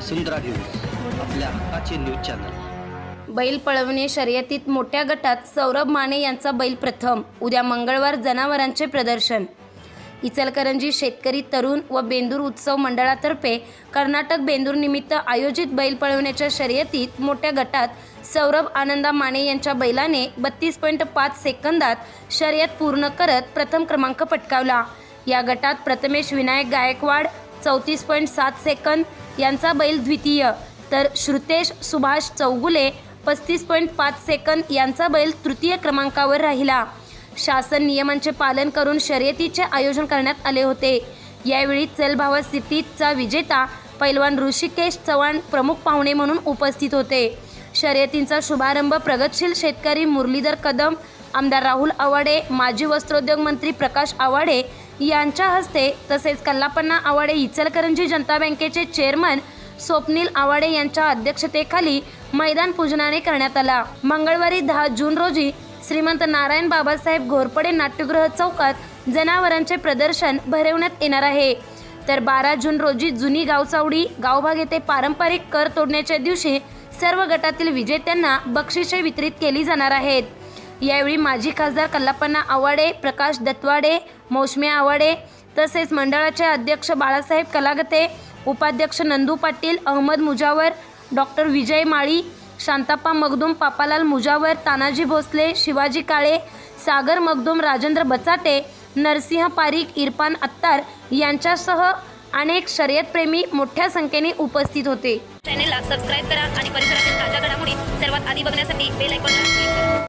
वसुंधरा news आपल्या हक्काचे news channel. बैल पळवणे शर्यतीत मोठ्या गटात सौरभ माने यांचा बैल प्रथम उद्या मंगळवार जनावरांचे प्रदर्शन. इचलकरंजी शेतकरी तरुण व बेंदूर उत्सव मंडळातर्फे कर्नाटक बेंदूर निमित्त आयोजित बैल पळवण्याच्या शर्यतीत मोठ्या गटात सौरभ आनंदा माने यांच्या बैलाने बत्तीस पॉईंट पाच सेकंदात शर्यत पूर्ण करत प्रथम क्रमांक पटकावला. या गटात प्रथमेश विनायक गायकवाड चौतीस पॉईंट सात सेकंद यांचा बैल द्वितीय. तर श्रुतेश सुभाष चौगुले पस्तीस पॉईंट पाच सेकंद यांचा बैल तृतीय क्रमांकावर राहिला. शासन नियमांचे पालन करून शर्यतीचे आयोजन करण्यात आले होते. यावेळी चलभावा सिटीचा विजेता पैलवान ऋषिकेश चव्हाण प्रमुख पाहुणे म्हणून उपस्थित होते. शर्यतींचा शुभारंभ प्रगतशील शेतकरी मुरलीधर कदम आमदार राहुल आवाडे माजी वस्त्रोद्योग मंत्री प्रकाश आवाडे यांच्या हस्ते तसेच कल्लापन्ना आवाडे इचलकरंजी जनता बँकेचे चेअरमन स्वप्नील आवाडे यांच्या अध्यक्षतेखाली मैदान पूजनाने करण्यात आला. मंगळवारी दहा जून रोजी श्रीमंत नारायण बाबासाहेब घोरपडे नाट्यगृह चौकात जनावरांचे प्रदर्शन भरवण्यात येणार आहे. तर बारा जून रोजी जुनी गावचावडी गावभाग येथे पारंपरिक कर तोडण्याच्या दिवशी सर्व गटातील विजेत्यांना बक्षिसे वितरित केली जाणार आहेत. यावेळी माजी खासदार कल्लापन्ना आवाडे प्रकाश दत्वाडे मौसमी आवाडे तसेच मंडळाचे अध्यक्ष बाळासाहेब कलागते उपाध्यक्ष नंदू पाटील अहमद मुजावर डॉक्टर विजय माळी शांताप्पा मगदूम पापालाल मुजावर तानाजी भोसले शिवाजी काळे सागर मगदूम राजेंद्र बचाटे नरसिंह पारीख इरफान अत्तार यांच्यासह अनेक शर्यतप्रेमी मोठ्या संख्येने उपस्थित होते. चॅनेलला सबस्क्राईब करा आणि परिसरातील ताज्या घडामोडी सर्वात आधी बघण्यासाठी बेल ऐकून